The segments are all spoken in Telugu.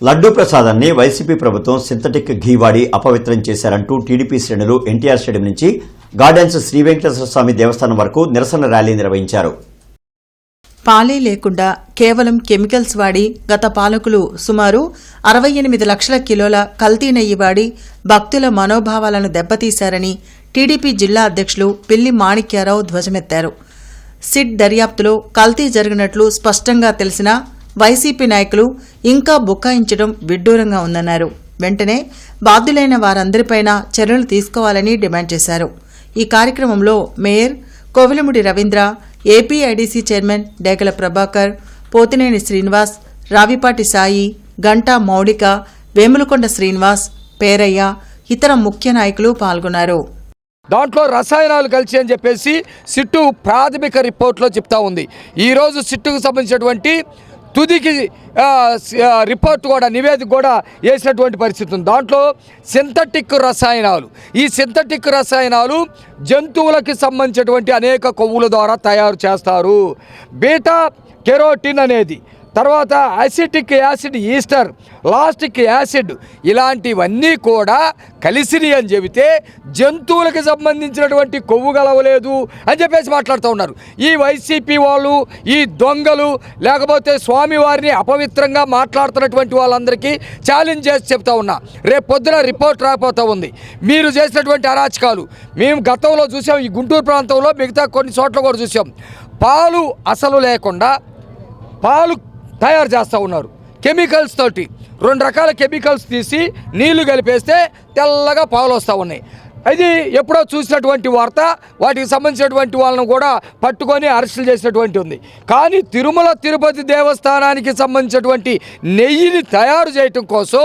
లడ్డూ ప్రసాదాన్ని వైసీపీ ప్రభుత్వం సింథటిక్ ఘీ వాడి అపవిత్రం చేశారంటూ టీడీపీ శ్రేణులు ఎన్టీఆర్ స్టేడియం నుంచి గార్డెన్స్ శ్రీ వెంకటేశ్వర స్వామి దేవస్థానం వరకు నిరసన ర్యాలీ నిర్వహించారు. పాలే లేకుండా కేవలం కెమికల్స్ వాడి గత పాలకులు సుమారు అరవై ఎనిమిది లక్షల కిలోల కల్తీ నెయ్యి వాడి భక్తుల మనోభావాలను దెబ్బతీశారని టీడీపీ జిల్లా అధ్యక్షులు పిల్లి మాణిక్యారావు ధ్వజమెత్తారు. సిట్ దర్యాప్తులో కల్తీ జరిగినట్లు స్పష్టంగా తెలిసినా వైసీపీ నాయకులు ఇంకా బుకాయించడం విడ్డూరంగా ఉందన్నారు. వెంటనే బాధ్యులైన వారందరిపైన చర్యలు తీసుకోవాలని డిమాండ్ చేశారు. ఈ కార్యక్రమంలో mayor Kovilamudi Ravindra APIDC chairman Degala Prabhakar Pothineni Srinivas Ravipati Sai Ganta Mowlika Vemulakonda Srinivas Perayya ఇతర ముఖ్య నాయకులు పాల్గొన్నారు. దాంట్లో రసాయనాలు కలిసి అని చెప్పేసి సిట్టు ప్రాథమిక రిపోర్ట్లో చెప్తా ఉంది. ఈరోజు సిట్టుకు సంబంధించినటువంటి తుదికి రిపోర్ట్ కూడా నివేదిక కూడా వేసినటువంటి పరిస్థితి ఉంది. దాంట్లో సింథటిక్ రసాయనాలు. ఈ సింథటిక్ రసాయనాలు జంతువులకి సంబంధించినటువంటి అనేక కొవ్వుల ద్వారా తయారు చేస్తారు. బీటా కెరోటిన్ అనేది తర్వాత acetic acid ester lactic acid ఇలాంటివన్నీ కూడా కలిసినవి అని చెబితే జంతువులకు సంబంధించినటువంటి కొవ్వు గలవలేదు అని చెప్పేసి మాట్లాడుతూ ఉన్నారు. ఈ వైసీపీ వాళ్ళు ఈ దొంగలు లేకపోతే స్వామివారిని అపవిత్రంగా మాట్లాడుతున్నటువంటి వాళ్ళందరికీ ఛాలెంజ్ చేసి చెప్తా ఉన్నా. రేపు పొద్దున రిపోర్ట్ రాకపోతూ ఉంది. మీరు చేసినటువంటి అరాచకాలు మేము గతంలో చూసాం ఈ గుంటూరు ప్రాంతంలో మిగతా కొన్ని చోట్ల కూడా చూసాం. పాలు అసలు లేకుండా పాలు తయారు చేస్తూ ఉన్నారు. కెమికల్స్ తోటి. రెండు రకాల కెమికల్స్ తీసి నీళ్ళు కలిపేస్తే తెల్లగా పాలు వస్తూ ఉన్నాయి. అది ఎప్పుడో చూసినటువంటి వార్త వాటికి సంబంధించినటువంటి వాళ్ళను కూడా పట్టుకొని అరెస్టులు చేసినటువంటి ఉంది. కానీ తిరుమల తిరుపతి దేవస్థానానికి సంబంధించినటువంటి నెయ్యిని తయారు చేయటం కోసం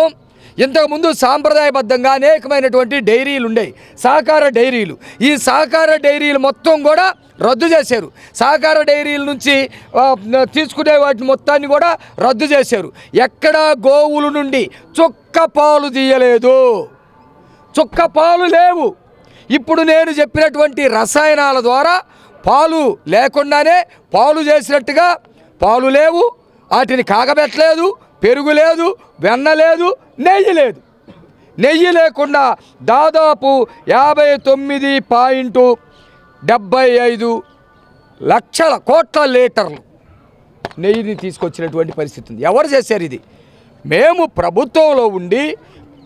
ఇంతకుముందు సాంప్రదాయబద్ధంగా అనేకమైనటువంటి డైరీలు ఉండేవి సహకార డైరీలు. ఈ సహకార డైరీలు మొత్తం కూడా రద్దు చేశారు. సహకార డైరీల నుంచి తీసుకునే వాటి మొత్తాన్ని కూడా రద్దు చేశారు. ఎక్కడా గోవుల నుండి చుక్క పాలు తీయలేదు. చుక్క పాలు లేవు. ఇప్పుడు నేను చెప్పినటువంటి రసాయనాల ద్వారా పాలు లేకుండానే పాలు చేసినట్టుగా పాలు లేవు. వాటిని కాగబెట్టలేదు పెరుగు లేదు వెన్న లేదు నెయ్యి లేదు. నెయ్యి లేకుండా దాదాపు యాభై తొమ్మిది పాయింట్ డెబ్బై ఐదు లక్షల కోట్ల లీటర్లు నెయ్యిని తీసుకొచ్చినటువంటి పరిస్థితి ఉంది. ఎవరు చేశారు ఇది? మేము ప్రభుత్వంలో ఉండి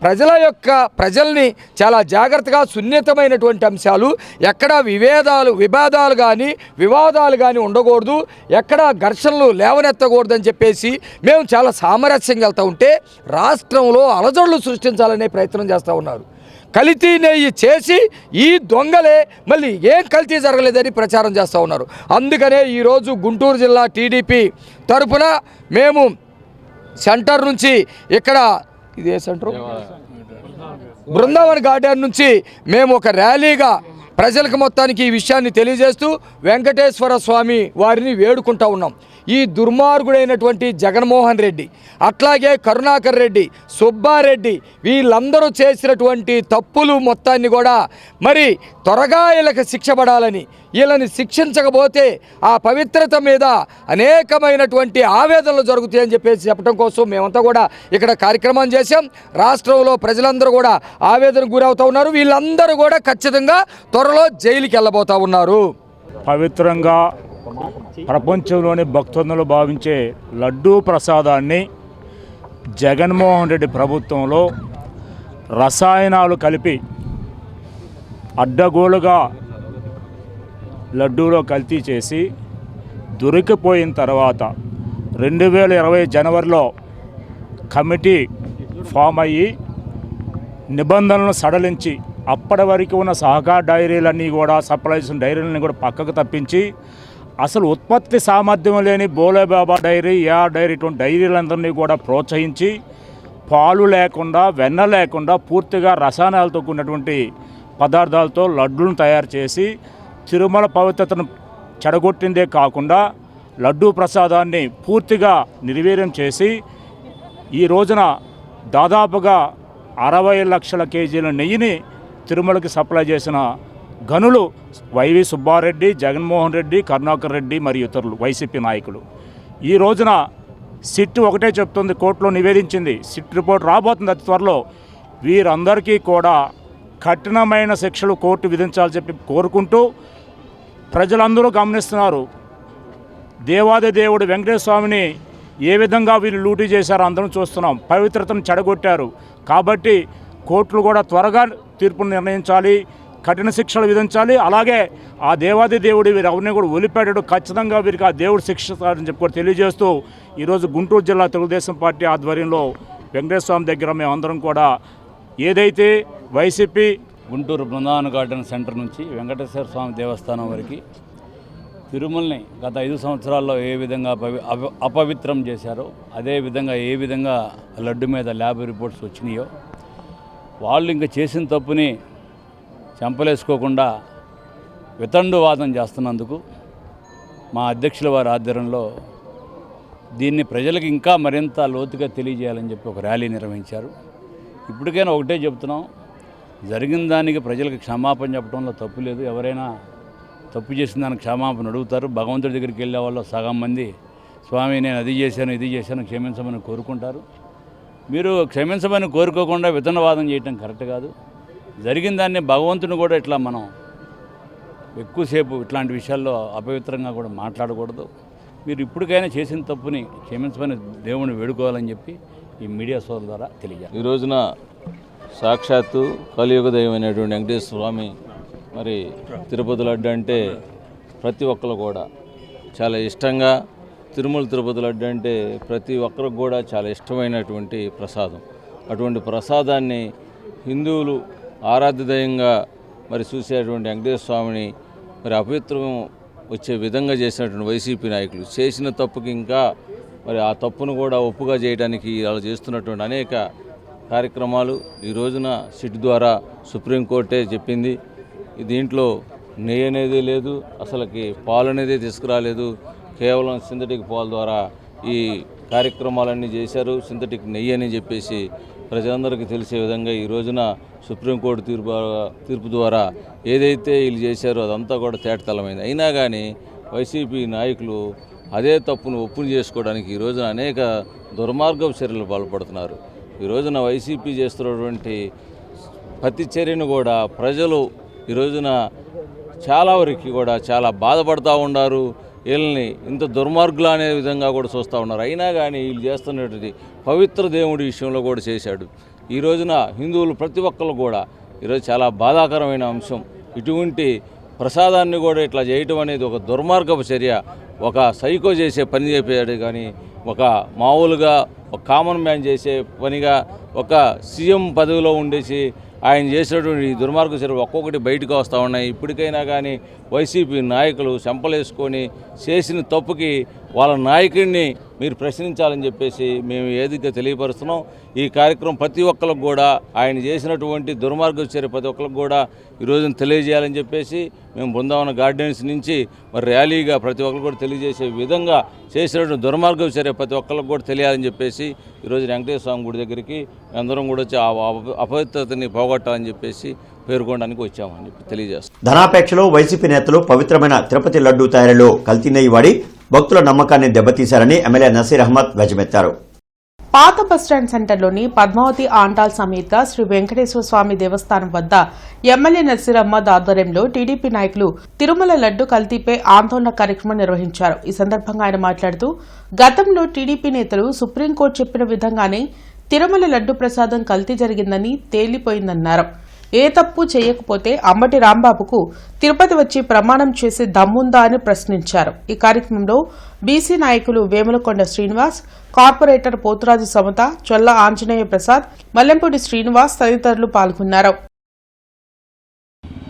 ప్రజల యొక్క ప్రజల్ని చాలా జాగ్రత్తగా సున్నితమైనటువంటి అంశాలు ఎక్కడ విభేదాలు వివాదాలు కానీ వివాదాలు కానీ ఉండకూడదు. ఎక్కడ ఘర్షణలు లేవనెత్తకూడదని చెప్పేసి మేము చాలా సామరస్యంగా వెళ్తూ ఉంటే రాష్ట్రంలో అలజడులు సృష్టించాలనే ప్రయత్నం చేస్తూ ఉన్నారు. కల్తీ నెయ్యి చేసి ఈ దొంగలే మళ్ళీ ఏం కల్తీ జరగలేదని ప్రచారం చేస్తూ ఉన్నారు. అందుకనే ఈరోజు గుంటూరు జిల్లా టీడీపీ తరపున మేము సెంటర్ నుంచి ఇక్కడ ఇదే సెంటర్? బృందావన్ గార్డెన్ నుంచి మేము ఒక ర్యాలీగా ప్రజలకు మొత్తానికి ఈ విషయాన్ని తెలియజేస్తూ వెంకటేశ్వర స్వామి వారిని వేడుకుంటా ఉన్నాం. ఈ దుర్మార్గుడైనటువంటి జగన్మోహన్ రెడ్డి అట్లాగే కరుణాకర్ రెడ్డి సుబ్బారెడ్డి వీళ్ళందరూ చేసినటువంటి తప్పులు మొత్తాన్ని కూడా మరి త్వరగా వీళ్ళకి శిక్ష పడాలని వీళ్ళని శిక్షించకపోతే ఆ పవిత్రత మీద అనేకమైనటువంటి ఆవేదనలు జరుగుతాయని చెప్పేసి చెప్పడం కోసం మేమంతా కూడా ఇక్కడ కార్యక్రమం చేశాం. రాష్ట్రంలో ప్రజలందరూ కూడా ఆవేదనకు గురవుతూ ఉన్నారు. వీళ్ళందరూ కూడా ఖచ్చితంగా త్వరలో జైలుకి వెళ్ళబోతూ ఉన్నారు. పవిత్రంగా ప్రపంచంలోని భక్తులను భావించే లడ్డూ ప్రసాదాన్ని జగన్మోహన్ రెడ్డి ప్రభుత్వంలో రసాయనాలు కలిపి అడ్డగోలుగా లడ్డూలో కల్తీ చేసి దొరికిపోయిన తర్వాత రెండు వేల ఇరవై జనవరిలో కమిటీ ఫామ్ అయ్యి నిబంధనలను సడలించి అప్పటి వరకు ఉన్న సహకార డైరీలన్నీ కూడా సప్లై చేసిన కూడా పక్కకు తప్పించి అసలు ఉత్పత్తి సామర్థ్యం లేని బోలేబాబా డైరీ యా డైరీ ఇటువంటి డైరీలందరినీ కూడా ప్రోత్సహించి పాలు లేకుండా వెన్న లేకుండా పూర్తిగా రసాయనాలతో కూడినటువంటి పదార్థాలతో లడ్డూలను తయారు చేసి తిరుమల పవిత్రతను చెడగొట్టిందే కాకుండా లడ్డూ ప్రసాదాన్ని పూర్తిగా నిర్వీర్యం చేసి ఈ రోజున దాదాపుగా అరవై లక్షల కేజీల నెయ్యిని తిరుమలకి సప్లై చేసిన గనులు వైవి సుబ్బారెడ్డి జగన్మోహన్ రెడ్డి కరుణాకర్ రెడ్డి మరియు ఇతరులు వైసీపీ నాయకులు. ఈ రోజున సిట్ ఒకటే చెప్తుంది కోర్టులో నివేదించింది. సిట్ రిపోర్ట్ రాబోతుంది అతి త్వరలో. వీరందరికీ కూడా కఠినమైన శిక్షలు కోర్టు విధించాలని చెప్పి కోరుకుంటూ ప్రజలందరూ గమనిస్తున్నారు. దేవాది దేవుడు వెంకటేశ్వర స్వామిని ఏ విధంగా వీళ్ళు లూటీ చేశారో అందరం చూస్తున్నాం. పవిత్రతను చెడగొట్టారు. కాబట్టి కోర్టులు కూడా త్వరగా తీర్పును నిర్ణయించాలి. కఠిన శిక్షలు విధించాలి. అలాగే ఆ దేవాది దేవుడు వీరు ఎవరిని కూడా ఒలిపెట్టాడు ఖచ్చితంగా వీరికి ఆ దేవుడు శిక్షిస్తారని చెప్పి కూడా తెలియజేస్తూ ఈరోజు గుంటూరు జిల్లా తెలుగుదేశం పార్టీ ఆధ్వర్యంలో వెంకటేశ్వరం దగ్గర దగ్గర మేమందరం కూడా ఏదైతే YCP Guntur Brindavan garden centre నుంచి వెంకటేశ్వర స్వామి దేవస్థానం వరకు తిరుమలని గత ఐదు సంవత్సరాల్లో ఏ విధంగా అపవి అపవిత్రం చేశారో అదే విధంగా ఏ విధంగా లడ్డు మీద ల్యాబ్ రిపోర్ట్స్ వచ్చినాయో వాళ్ళు ఇంకా చేసిన తప్పుని చెంపలేసుకోకుండా వితండువాదం చేస్తున్నందుకు మా అధ్యక్షుల వారి ఆధ్వర్యంలో దీన్ని ప్రజలకు ఇంకా మరింత లోతుగా తెలియజేయాలని చెప్పి ఒక ర్యాలీ నిర్వహించారు. ఇప్పటికైనా ఒకటే చెప్తున్నాం. జరిగిన దానికి ప్రజలకు క్షమాపణ చెప్పడంలో తప్పు లేదు. ఎవరైనా తప్పు చేసిన దానికి క్షమాపణ అడుగుతారు. భగవంతుడి దగ్గరికి వెళ్ళే వాళ్ళు సగం మంది స్వామి నేను అది చేశాను ఇది చేశాను క్షమించమని కోరుకుంటారు. మీరు క్షమించమని కోరుకోకుండా వితనవాదం చేయటం కరెక్ట్ కాదు. జరిగిన దాన్ని భగవంతుని కూడా ఇట్లా మనం ఎక్కువసేపు ఇట్లాంటి విషయాల్లో అపవిత్రంగా కూడా మాట్లాడకూడదు. మీరు ఇప్పటికైనా చేసిన తప్పుని క్షమించమని దేవుని వేడుకోవాలని చెప్పి ఈ మీడియా సోదరుల ద్వారా తెలియజేయాలి ఈ రోజున సాక్షాత్తు కలియుగ దైవమైనటువంటి వెంకటేశ్వర స్వామి మరి తిరుపతి లడ్డు అంటే ప్రతి ఒక్కరు కూడా చాలా ఇష్టంగా తిరుమల తిరుపతి లడ్డు అంటే ప్రతి ఒక్కరికి కూడా చాలా ఇష్టమైనటువంటి ప్రసాదం. అటువంటి ప్రసాదాన్ని హిందువులు ఆరాధ్యదయంగా మరి చూసేటువంటి వెంకటేశ్వర స్వామిని మరి అపవిత్రం వచ్చే విధంగా చేసినటువంటి వైసీపీ నాయకులు. చేసిన తప్పుకి ఇంకా మరి ఆ తప్పును కూడా ఒప్పుగా చేయడానికి వాళ్ళు చేస్తున్నటువంటి అనేక కార్యక్రమాలు ఈ రోజున సిట్ ద్వారా సుప్రీంకోర్టే చెప్పింది. దీంట్లో నెయ్యి అనేది లేదు అసలుకి పాలు అనేది తీసుకురాలేదు. కేవలం సింథటిక్ పాల ద్వారా ఈ కార్యక్రమాలన్నీ చేశారు. సింథటిక్ నెయ్యి అని చెప్పేసి ప్రజలందరికీ తెలిసే విధంగా ఈ రోజున సుప్రీంకోర్టు తీర్పు తీర్పు ద్వారా ఏదైతే వీళ్ళు చేశారో అదంతా కూడా తేటతలమైంది అయినా కానీ వైసీపీ నాయకులు అదే తప్పును ఒప్పుని చేసుకోవడానికి ఈ రోజున అనేక దుర్మార్గపు చర్యలు పాల్పడుతున్నారు. ఈ రోజున వైసీపీ చేస్తున్నటువంటి ప్రతి చర్యను కూడా ప్రజలు ఈ రోజున చాలా వరకు కూడా చాలా బాధపడుతూ ఉన్నారు. వీళ్ళని ఇంత దుర్మార్గులు అనే విధంగా కూడా చూస్తూ ఉన్నారు. అయినా కానీ వీళ్ళు చేస్తున్నటువంటి పవిత్ర దేవుడి విషయంలో కూడా చేశాడు. ఈ రోజున హిందువులు ప్రతి ఒక్కరు కూడా ఈరోజు చాలా బాధాకరమైన అంశం. ఇటువంటి ప్రసాదాన్ని కూడా ఇట్లా చేయటం అనేది ఒక దుర్మార్గపు చర్య. ఒక సైకో చేసే పని చెప్పాడు కానీ ఒక మామూలుగా ఒక కామన్ మ్యాన్ చేసే పనిగా ఒక సీఎం పదవిలో ఉండేసి ఆయన చేసినటువంటి ఈ దుర్మార్గ చర్యలు ఒక్కొక్కటి బయటకు వస్తూ ఉన్నాయి. ఇప్పటికైనా కానీ వైసీపీ నాయకులు చెంపలేసుకొని చేసిన తప్పుకి వాళ్ళ నాయకుడిని మీరు ప్రశ్నించాలని చెప్పేసి మేము ఏదిగా తెలియపరుస్తున్నాం ఈ కార్యక్రమం ప్రతి ఒక్కరికి కూడా ఆయన చేసినటువంటి దుర్మార్గ చర్య ప్రతి ఒక్కరికి కూడా ఈరోజు తెలియజేయాలని చెప్పేసి మేము బృందావన గార్డెన్స్ నుంచి మరి ర్యాలీగా ప్రతి ఒక్కరు కూడా తెలియజేసే విధంగా చేసినటువంటి దుర్మార్గ చర్య ప్రతి ఒక్కరికి కూడా తెలియాలని చెప్పేసి ఈరోజు వెంకటేశ్వర స్వామి గుడి దగ్గరికి అందరం కూడా వచ్చి ఆ అప- అపవిత్రతని పోగొట్టాలని చెప్పేసి పేర్కొనడానికి వచ్చామని తెలియజేస్తాం ధనాపేక్షలో వైసీపీ నేతలు పవిత్రమైన తిరుపతి లడ్డూ తయారీలో కల్తీ నెయ్యి వాడి భక్తుల నమ్మకాన్ని దెబ్బతీశారని ఎమ్మెల్యే నసీర్ అహ్మద్ ధ్వజమెత్తారు పాత బస్టాండ్ సెంటర్లోని పద్మావతి ఆంటాల్ సమేత శ్రీ వెంకటేశ్వర స్వామి దేవస్థానం వద్ద ఎమ్మెల్యే నసీర్ అహ్మద్ ఆధ్వర్యంలో టీడీపీ నాయకులు తిరుమల లడ్డు కల్తీపై ఆందోళన కార్యక్రమం నిర్వహించారు. ఈ సందర్భంగా ఆయన మాట్లాడుతూ గతంలో టీడీపీ నేతలు సుప్రీంకోర్టు చెప్పిన విధంగానే తిరుమల లడ్డు ప్రసాదం కల్తీ జరిగిందని తేలిపోయిందన్నారు. ఏ తప్పు చేయకపోతే అమ్మటి రాంబాబుకు తిరుపతి వచ్చి ప్రమాణం చేసే దమ్ముందా అని ప్రశ్నించారు. ఈ కార్యక్రమంలో బీసీ నాయకులు వేములకొండ శ్రీనివాస్ కార్పొరేటర్ పోతురాజు సమత చొల్ల ఆంజనేయ ప్రసాద్ మల్లెంపూడి శ్రీనివాస్ తదితరులు పాల్గొన్నారు.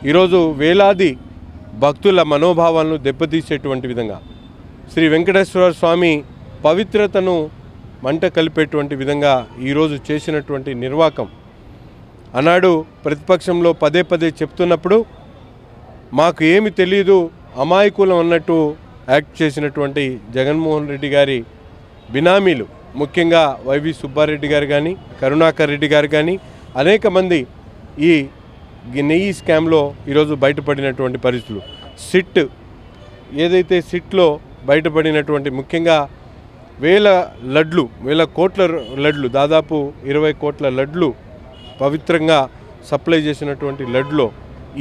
ఈరోజు వేలాది భక్తుల మనోభావాలను దెబ్బతీసేటువంటి విధంగా శ్రీ వెంకటేశ్వర స్వామి పవిత్రతను మంట కలిపేటువంటి విధంగా ఈరోజు చేసినటువంటి నిర్వాకం ఆనాడు ప్రతిపక్షంలో పదే పదే చెప్తున్నప్పుడు మాకు ఏమి తెలియదు అమాయకులం అన్నట్టు యాక్ట్ చేసినటువంటి జగన్మోహన్ రెడ్డి గారి బినామీలు ముఖ్యంగా వైవి సుబ్బారెడ్డి గారు కానీ కరుణాకర్ రెడ్డి గారు కానీ అనేక మంది ఈ గి- నెయ్యి స్కామ్లో ఈరోజు బయటపడినటువంటి పరిస్థితులు. సిట్ ఏదైతే సిట్లో బయటపడినటువంటి ముఖ్యంగా వేల లడ్లు వేల కోట్ల లడ్లు దాదాపు ఇరవై కోట్ల లడ్లు పవిత్రంగా సప్లై చేసినటువంటి లడ్లో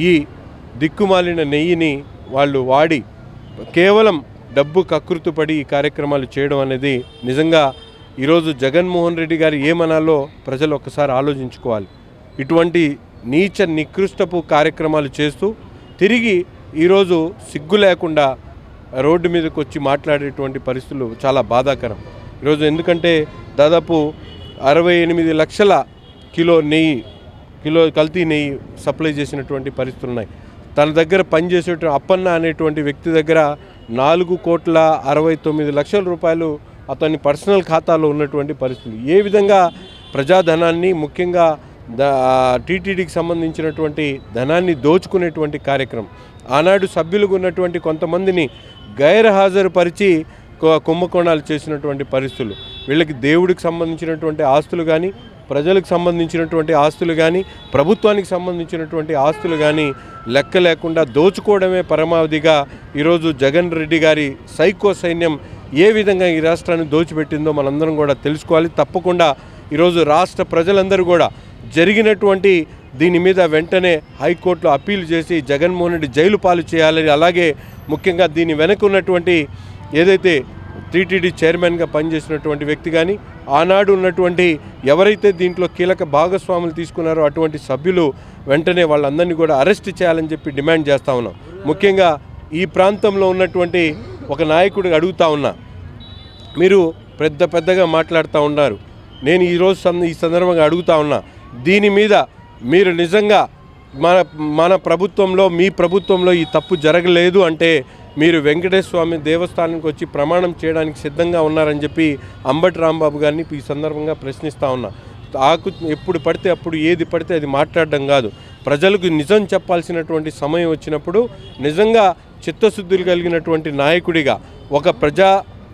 ఈ దిక్కుమాలిన నెయ్యిని వాళ్ళు వాడి కేవలం డబ్బు కకృతుపడి ఈ కార్యక్రమాలు చేయడం అనేది నిజంగా ఈరోజు జగన్మోహన్ రెడ్డి గారు ఏమనాలో ప్రజలు ఒక్కసారి ఆలోచించుకోవాలి. ఇటువంటి నీచ నికృష్టపు కార్యక్రమాలు చేస్తూ తిరిగి ఈరోజు సిగ్గు లేకుండా రోడ్డు మీదకి వచ్చి మాట్లాడేటువంటి పరిస్థితులు చాలా బాధాకరం. ఈరోజు ఎందుకంటే దాదాపు అరవై ఎనిమిది లక్షల కిలో నెయ్యి కిలో కల్తీ నెయ్యి సప్లై చేసినటువంటి పరిస్థితులు ఉన్నాయి. తన దగ్గర పనిచేసేటువంటి అప్పన్న అనేటువంటి వ్యక్తి దగ్గర నాలుగు కోట్ల అరవై తొమ్మిది లక్షల రూపాయలు అతని పర్సనల్ ఖాతాలో ఉన్నటువంటి పరిస్థితులు. ఏ విధంగా ప్రజాధనాన్ని ముఖ్యంగా ద టీటీడీకి సంబంధించినటువంటి ధనాన్ని దోచుకునేటువంటి కార్యక్రమం. ఆనాడు సభ్యులుగా ఉన్నటువంటి కొంతమందిని గైర్హాజరుపరిచి పరిచి కుంభకోణాలు చేసినటువంటి పరిస్థితులు. వీళ్ళకి దేవుడికి సంబంధించినటువంటి ఆస్తులు కానీ ప్రజలకు సంబంధించినటువంటి ఆస్తులు కానీ ప్రభుత్వానికి సంబంధించినటువంటి ఆస్తులు కానీ లెక్క లేకుండా దోచుకోవడమే పరమావధిగా ఈరోజు జగన్ రెడ్డి గారి సైకో సైన్యం ఏ విధంగా ఈ రాష్ట్రాన్ని దోచిపెట్టిందో మనందరం కూడా తెలుసుకోవాలి. తప్పకుండా ఈరోజు రాష్ట్ర ప్రజలందరూ కూడా జరిగినటువంటి దీని మీద వెంటనే హైకోర్టులో అప్పీల్ చేసి జగన్మోహన్ రెడ్డి జైలు పాలు చేయాలని అలాగే ముఖ్యంగా దీని వెనక ఉన్నటువంటి ఏదైతే టీటీడీ చైర్మన్గా పనిచేసినటువంటి వ్యక్తి కానీ ఆనాడు ఉన్నటువంటి ఎవరైతే దీంట్లో కీలక భాగస్వాములు తీసుకున్నారో అటువంటి సభ్యులు వెంటనే వాళ్ళందరినీ కూడా అరెస్ట్ చేయాలని చెప్పి డిమాండ్ చేస్తూ ఉన్నాం. ముఖ్యంగా ఈ ప్రాంతంలో ఉన్నటువంటి ఒక నాయకుడిని అడుగుతా ఉన్నా. మీరు పెద్ద పెద్దగా మాట్లాడుతూ ఉన్నారు. నేను ఈరోజు సంద- ఈ సందర్భంగా అడుగుతా ఉన్నా. దీని మీద మీరు నిజంగా మన మన ప్రభుత్వంలో మీ ప్రభుత్వంలో ఈ తప్పు జరగలేదు అంటే మీరు వెంకటేశ్వర స్వామి దేవస్థానానికి వచ్చి ప్రమాణం చేయడానికి సిద్ధంగా ఉన్నారని చెప్పి అంబటి రాంబాబు గారిని ఈ సందర్భంగా ప్రశ్నిస్తూ ఉన్నా. ఆకు ఎప్పుడు పడితే అప్పుడు ఏది పడితే అది మాట్లాడడం కాదు. ప్రజలకు నిజం చెప్పాల్సినటువంటి సమయం వచ్చినప్పుడు నిజంగా చిత్తశుద్ధులు కలిగినటువంటి నాయకుడిగా ఒక ప్రజా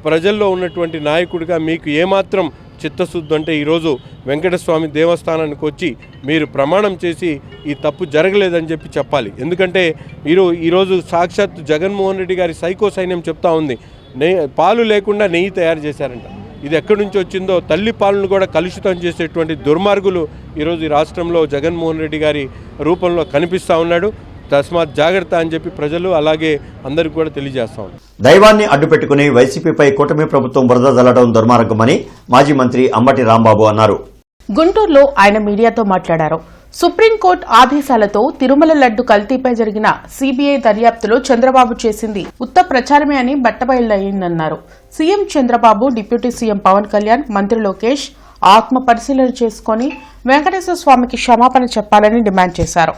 ప్రజల్లో ఉన్నటువంటి నాయకుడిగా మీకు ఏమాత్రం చిత్తశుద్ధి అంటే ఈరోజు వెంకటస్వామి దేవస్థానానికి వచ్చి మీరు ప్రమాణం చేసి ఈ తప్పు జరగలేదని చెప్పి చెప్పాలి. ఎందుకంటే మీరు ఈరోజు సాక్షాత్ జగన్మోహన్ రెడ్డి గారి సైకో సైన్యం చెప్తా ఉంది. నెయ్యి పాలు లేకుండా నెయ్యి తయారు చేశారంట. ఇది ఎక్కడి నుంచి వచ్చిందో తల్లి పాలను కూడా కలుషితం చేసేటువంటి దుర్మార్గులు ఈరోజు ఈ రాష్ట్రంలో జగన్మోహన్ రెడ్డి గారి రూపంలో కనిపిస్తూ ఉన్నాడు. తస్మాత్ జాగ్రత్త అని చెప్పి ప్రజలు అలాగే అందరికీ కూడా తెలియజేస్తా దైవాన్ని అడ్డుపెట్టుకుని వైసీపీపై కూటమి ప్రభుత్వం బురద జల్లడం దుర్మార్గమని మాజీ మంత్రి అంబటి రాంబాబు అన్నారు. గుంటూరులో ఆయన మీడియాతో మాట్లాడారు. సుప్రీంకోర్టు ఆదేశాలతో తిరుమల లడ్డు కల్తీపై జరిగిన సీబీఐ దర్యాప్తులో చంద్రబాబు చేసింది ఉత్త ప్రచారమే అని బట్టబయలయ్యిందన్నారు. CM Chandrababu deputy CM Pawan Kalyan మంత్రి లోకేష్ ఆత్మ పరిశీలన చేసుకుని వెంకటేశ్వర స్వామికి క్షమాపణ చెప్పాలని డిమాండ్ చేశారు.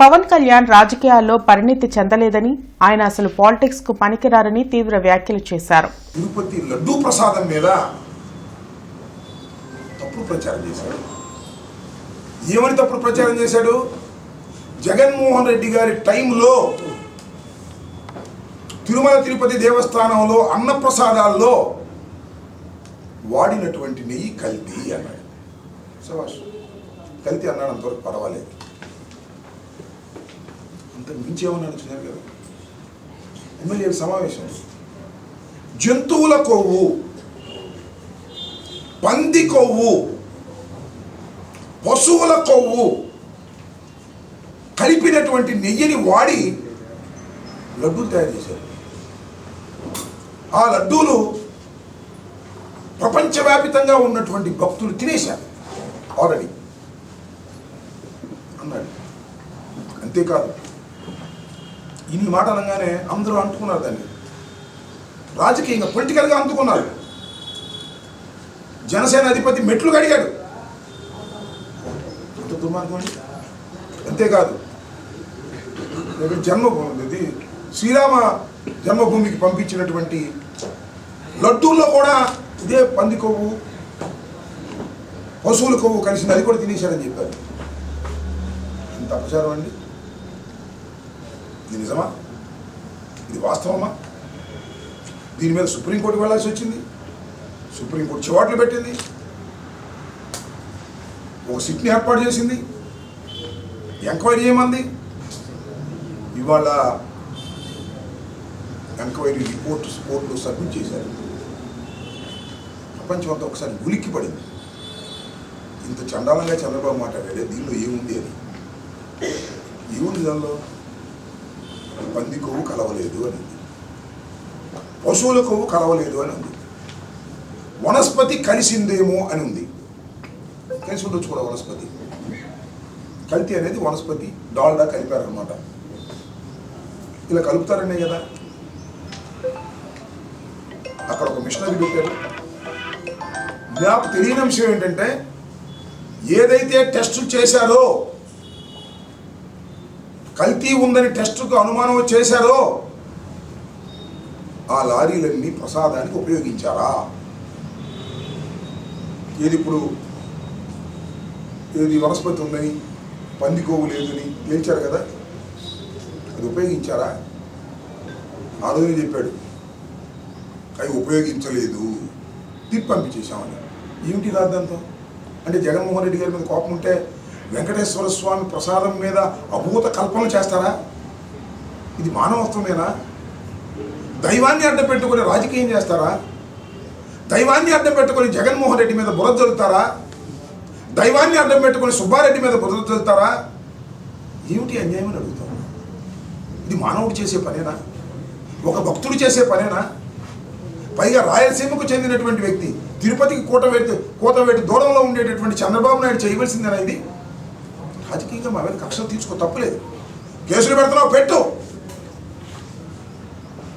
పవన్ కళ్యాణ్ రాజకీయాల్లో పరిణితి చెందలేదని ఆయన అసలు పాలిటిక్స్కు పనికిరారని తీవ్ర వ్యాఖ్యలు చేశారు. తిరుపతి లడ్డూ ప్రసాదం మీద తప్పుడు ప్రచారం చేశాడు. ఏమని తప్పుడు ప్రచారం చేశాడు? జగన్మోహన్ రెడ్డి గారి టైంలో తిరుమల తిరుపతి దేవస్థానంలో అన్నప్రసాదాల్లో వాడినటువంటి నెయ్యి కల్తీ అన్నాడు. సభాష్ కల్తీ అన్నాడు అంతవరకు పర్వాలేదు. అంతకు మించి ఏమన్నాడు చూశారు కదా? ఎమ్మెల్యే సమావేశం. జంతువుల కొవ్వు పంది కొవ్వు పశువుల కొవ్వు కలిపినటువంటి నెయ్యిని వాడి లడ్డూలు తయారు చేశారు. ఆ లడ్డూలు ప్రపంచవ్యాపితంగా ఉన్నటువంటి భక్తులు తినేశారు ఆల్రెడీ. అన్నాడు. అంతేకాదు ఇన్ని మాట అనగానే అందరూ అంటుకున్నారు దాన్ని. రాజకీయంగా పొలిటికల్గా అందుకున్నారు జనసేన అధిపతి మెట్లు కడిగాడు. ఎంత దుర్మార్గం అండి? అంతేకాదు జన్మభూమి ఇది శ్రీరామ జన్మభూమికి పంపించినటువంటి లడ్డూల్లో కూడా ఇదే పంది కొవ్వు పశువుల కొవ్వు కలిసింది అది కూడా తినేశారని చెప్పారు. ఇంత అపచారం అండి? ఇది నిజమా? ఇది వాస్తవమా? దీని మీద సుప్రీంకోర్టు వెళ్ళాల్సి వచ్చింది. సుప్రీంకోర్టు చివాట్లు పెట్టింది. ఒక సిట్ని ఏర్పాటు చేసింది. ఎంక్వైరీ ఏమంది? ఇవాళ ఎంక్వైరీ రిపోర్ట్ కోర్టులో సబ్మిట్ చేశారు. ప్రపంచం అంతా ఒకసారి ఉలిక్కి పడింది. ఇంత చండాలంగా చంద్రబాబు మాట్లాడాడే దీనిలో ఏముంది అని ఏముంది దానిలో? పంది కొవ్వు కలవలేదు అని ఉంది పశువుల కొవ్వు కలవలేదు అని ఉంది వనస్పతి కలిసిందేమో అని ఉంది. కలిసి ఉండొచ్చు కూడా వనస్పతి. కల్తీ అనేది వనస్పతి డాల్డా కలిపారనమాట ఇలా కలుపుతారనే కదా. అక్కడ ఒక మిషనరీ పెట్టారు. నాకు తెలియని అంశం ఏంటంటే ఏదైతే టెస్టులు చేశారో కల్తీ ఉందని టెస్టుకు అనుమానం చేశారో? ఆ లారీలన్నీ ప్రసాదానికి ఉపయోగించారా? ఏది ఇప్పుడు? ఏది వనస్పతి ఉందని? పంది కొవ్వు లేదని? లేచారు కదా? అది ఉపయోగించారా? ఆ రోజు చెప్పాడు. అవి ఉపయోగించలేదు. తిప్పి పంపించేశామని. ఏమిటి రాద్దంతో? అంటే జగన్మోహన్ రెడ్డి గారి మీద కోపం ఉంటే వెంకటేశ్వర స్వామి ప్రసాదం మీద అభూత కల్పనలు చేస్తారా? ఇది మానవత్వమేనా? దైవాన్ని అడ్డం పెట్టుకొని రాజకీయం చేస్తారా? దైవాన్ని అడ్డం పెట్టుకొని జగన్మోహన్ రెడ్డి మీద బురద చల్లుతారా దైవాన్ని అడ్డం పెట్టుకొని సుబ్బారెడ్డి మీద బురద చల్లుతారా ఏమిటి అన్యాయం అని అడుగుతాం ఇది మానవుడు చేసే పనేనా? ఒక భక్తుడు చేసే పనేనా? పైగా రాయలసీమకు చెందినటువంటి వ్యక్తి తిరుపతికి కూటవేటి కూతవేటి దూరంలో ఉండేటటువంటి చంద్రబాబు నాయుడు చేయవలసిందేనా ఇది? రాజకీయంగా మా మీద కక్షలు తీర్చుకో తప్పులేదు. కేసులు పెడుతున్నావు పెట్టు.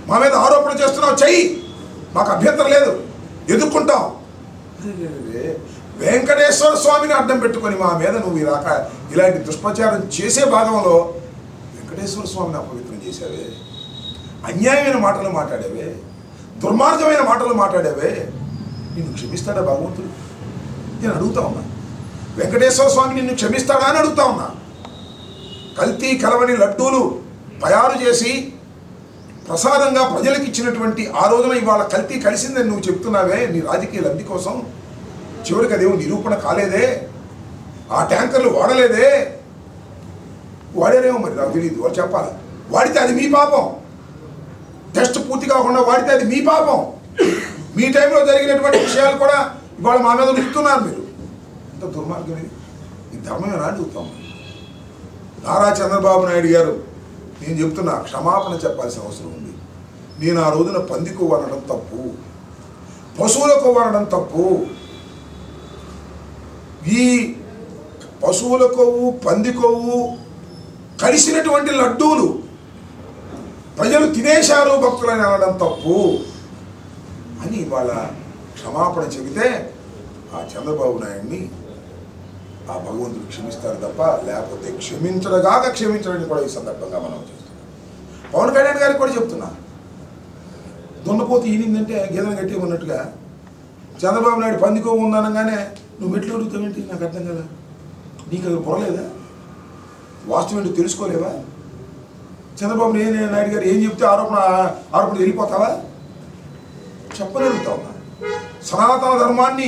మా మీద ఆరోపణ చేస్తున్నావు చెయ్యి. మాకు అభ్యంతరం లేదు. ఎదుర్కొంటాం. వెంకటేశ్వర స్వామిని అడ్డం పెట్టుకొని మా మీద నువ్వు ఇలాక ఇలాంటి దుష్ప్రచారం చేసే భాగంలో వెంకటేశ్వర స్వామిని అపవిత్రం చేశావే. అన్యాయమైన మాటలు మాట్లాడావే. దుర్మార్గమైన మాటలు మాట్లాడావే. నిన్ను క్షమిస్తాడా భగవంతుడు? నేను అడుగుతా ఉన్నా వెంకటేశ్వర స్వామి నిన్ను క్షమిస్తాడా అని అడుగుతా ఉన్నా. కల్తీ కలవని లడ్డూలు తయారు చేసి ప్రసాదంగా ప్రజలకు ఇచ్చినటువంటి ఆ రోజున ఇవాళ కల్తీ కలిసిందని నువ్వు చెప్తున్నావే. నీ రాజకీయ లబ్ధి కోసం చివరికి అదేమో నిరూపణ కాలేదే? ఆ ట్యాంకర్లు వాడలేదే? వాడారేమో మరి నాకు తెలియదు వాళ్ళు చెప్పాలి? వాడితే అది మీ పాపం. టెస్ట్ పూర్తి కాకుండా వాడితే అది మీ పాపం. మీ టైంలో జరిగినటువంటి విషయాలు కూడా ఇవాళ మా మీద నిలుస్తున్నారు మీరు. ఎంత దుర్మార్గం ఇది. ఈ ధర్మమేనా అడుగుతాం నారా చంద్రబాబు నాయుడు గారు నేను చెప్తున్నా క్షమాపణ చెప్పాల్సిన అవసరం ఉంది. నేను ఆ రోజున పంది కొవ్వు అనడం తప్పు. పశువులకు వనడం తప్పు. ఈ పశువుల కొవ్వు పంది కొవ్వు కలిసినటువంటి లడ్డూలు ప్రజలు తినేశారు భక్తులని అనడం తప్పు అని ఇవాళ క్షమాపణ చెబితే ఆ చంద్రబాబు నాయుడిని ఆ భగవంతుడు క్షమిస్తాడు తప్ప లేకపోతే క్షమించడగాక క్షమించడని కూడా ఈ సందర్భంగా మనం చేస్తున్నాం పవన్ కళ్యాణ్ గారికి కూడా చెప్తున్నా. దున్నపోతు ఈనిందంటే గీదన గట్టి ఉన్నట్టుగా చంద్రబాబు నాయుడు పందికో ఉందనగానే నువ్వు మెట్లు అడుగుతావేంటి నాకు అర్థం కదా నీకు అది పొరలేదా? వాస్తవం ఏంటో తెలుసుకోలేవా? చంద్రబాబు నాయుడు గారు ఏం చెప్తే ఆరోపణ ఆరోపణ వెళ్ళిపోతావా? చెప్పగలుగుతా సనాతన ధర్మాన్ని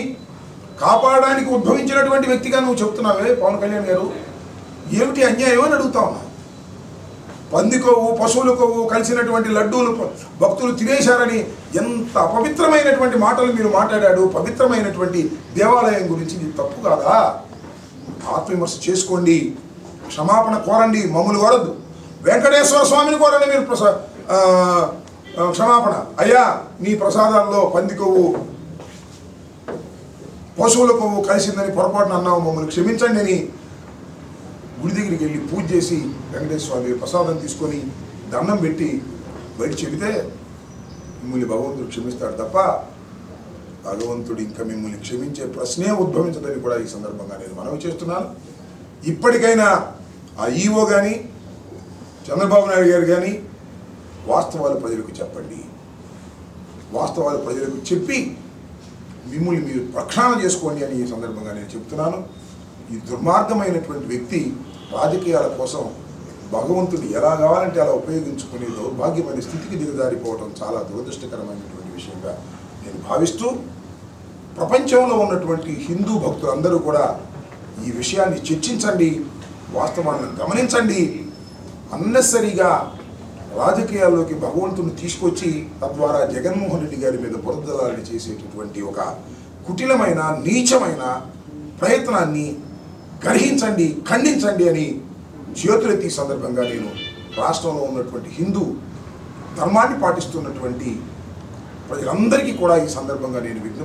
కాపాడడానికి ఉద్భవించినటువంటి వ్యక్తిగా నువ్వు చెప్తున్నావే పవన్ కళ్యాణ్ గారు. ఏమిటి అన్యాయం అని అడుగుతా ఉన్నా. పంది కొవ్వు పశువుల కొవ్వు కలిసినటువంటి లడ్డూలు భక్తులు తినేశారని ఎంత అపవిత్రమైనటువంటి మాటలు మీరు మాట్లాడాడు పవిత్రమైనటువంటి దేవాలయం గురించి ఇది తప్పు కాదా? ఆత్మవిమర్శ చేసుకోండి. క్షమాపణ కోరండి. మమ్మల్ని కోరద్దు. వెంకటేశ్వర స్వామిని కోరండి మీరు ప్రసా క్షమాపణ. అయ్యా నీ ప్రసాదాల్లో పంది కొవ్వు పశువుల కొవ్వు కలిసిందని పొరపాటున అన్నావు మమ్మల్ని క్షమించండి అని గుడి దగ్గరికి వెళ్ళి పూజ చేసి వెంకటేశ్వర స్వామి ప్రసాదం తీసుకొని దండం పెట్టి బయట చెబితే మిమ్మల్ని భగవంతుడు క్షమిస్తాడు తప్ప భగవంతుడు ఇంకా మిమ్మల్ని క్షమించే ప్రశ్నే ఉద్భవించదని కూడా ఈ సందర్భంగా నేను మనవి చేస్తున్నాను. ఇప్పటికైనా ఆ ఈఓ కానీ చంద్రబాబు నాయుడు గారు కానీ వాస్తవాలు ప్రజలకు చెప్పండి. వాస్తవాలు ప్రజలకు చెప్పి మిమ్మల్ని మీరు ప్రక్షాళన చేసుకోండి అని ఈ సందర్భంగా నేను చెప్తున్నాను. ఈ దుర్మార్గమైనటువంటి వ్యక్తి రాజకీయాల కోసం భగవంతుడు ఎలా కావాలంటే అలా ఉపయోగించుకునే దౌర్భాగ్యమైన స్థితికి దిగజారిపోవడం చాలా దురదృష్టకరమైనటువంటి విషయంగా నేను భావిస్తూ ప్రపంచంలో ఉన్నటువంటి హిందూ భక్తులందరూ కూడా ఈ విషయాన్ని చర్చించండి వాస్తవాలను గమనించండి. అన్నెసరిగా రాజకీయాల్లోకి భగవంతుని తీసుకొచ్చి తద్వారా జగన్మోహన్ రెడ్డి గారి మీద బురదలాన్ని చేసేటటువంటి ఒక కుటిలమైన నీచమైన ప్రయత్నాన్ని గ్రహించండి ఖండించండి అని చేతులెత్తి సందర్భంగా నేను రాష్ట్రంలో ఉన్నటువంటి హిందూ ధర్మాన్ని పాటిస్తున్నటువంటి ప్రజలందరికీ కూడా ఈ సందర్భంగా నేను విజ్ఞప్తి